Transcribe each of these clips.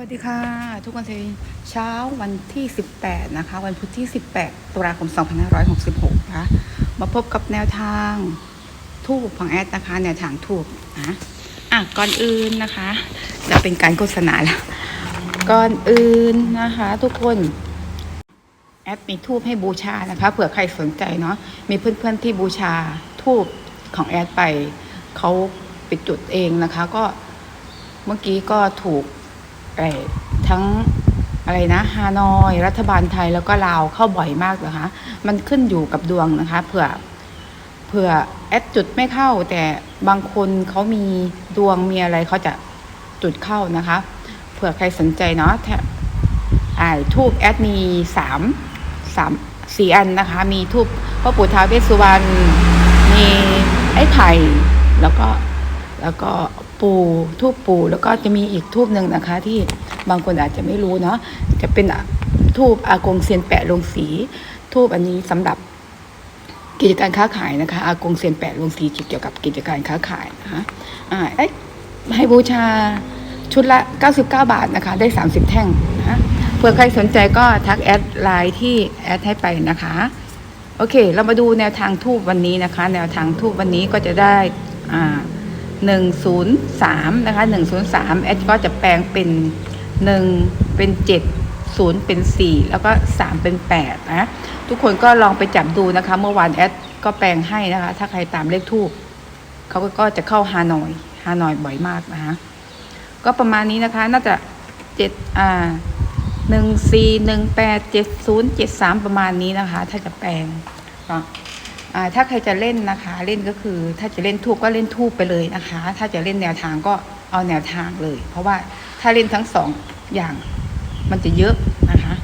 วัสดีค่ะ ทุกคนเช้าวันที่ 18 นะคะ วันพุธที่ 18 ตุลาคม 2566 นะคะ มาพบกับแนวทางทูบของแอดนะคะ แนวทางทูบนะอะก่อนอื่นนะคะ จะเป็นการโฆษณาแล้วก่อนอื่นนะคะ ทุกคน แอดมีทูบให้บูชานะคะ เผื่อใครสนใจเนาะมีเพื่อนๆที่บูชาทูบของแอดไปเขาไปจุดเองนะคะ ก็เมื่อกี้ก็ถูก ทั้งอะไรนะฮานอย รัฐบาลไทยแล้วก็ลาวเข้าบ่อยมากนะคะมันขึ้นอยู่กับดวงนะคะเผื่อเผื่อแอดจุดไม่เข้า แต่บางคนเขามีดวงมีอะไรเขาจะจุดเข้านะคะ เผื่อใครสนใจเนาะแถอ่าทูบแอดมีสามสามสี่อันนะคะ มีทูบพ่อปู่ท้าวเวสสุวรรณมีไอ้ไข่แล้วก็ แล้วก็ปูทูบปูแล้วก็จะมีอีกทูบหนึ่งนะคะ ที่บางคนอาจจะไม่รู้เนาะจะเป็นทูบอากงเซียนแปะลงสี ทูบอันนี้สำหรับกิจการค้าขายนะคะ อากงเซียนแปะลงสีเกี่ยวกับกิจการค้าขายนะคะอ่าเอ้ให้บูชาชุดละ 99 บาทนะคะ ได้ 30 แท่งนะคะเผื่อใครสนใจก็ทักแอดไลน์ที่แอดให้ไปนะคะ โอเค เรามาดูแนวทางทูบวันนี้นะคะ แนวทางทูบวันนี้ก็จะได้อ่า หนึ่งศูนย์สามนะคะหนึ่งศูนย์สามแอดก็จะแปลงเป็นหนึ่งเป็นเจ็ดศูนย์เป็นสี่แล้วก็สามเป็นแปดนะ ทุกคนก็ลองไปจับดูนะคะ เมื่อวานแอดก็แปลงให้นะคะ ถ้าใครตามเลขทูบเขาก็จะเข้าฮานอยฮานอยบ่อยมากนะคะก็ประมาณนี้นะคะ น่าจะเจ็ดอ่าหนึ่งสี่หนึ่งแปดเจ็ดศูนย์เจ็ดสามประมาณนี้นะคะ ถ้าจะแปลงก็อ่า ถ้าใครจะเล่นนะคะเล่นก็คือ ถ้าจะเล่นทูบก็เล่นทูบไปเลยนะคะ ถ้าจะเล่นแนวทางก็เอาแนวทางเลย เพราะว่าถ้าเล่นทั้งสองอย่างมันจะเยอะนะคะ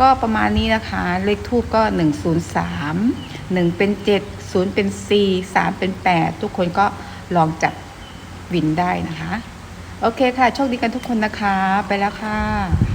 ก็ประมาณนี้นะคะ เลขทูบก็หนึ่งศูนย์สามหนึ่งเป็นเจ็ดศูนย์เป็นสี่สามเป็นแปดทุกคนก็ลองจับวินได้นะคะ โอเคค่ะ โชคดีกันทุกคนนะคะ ไปแล้วค่ะ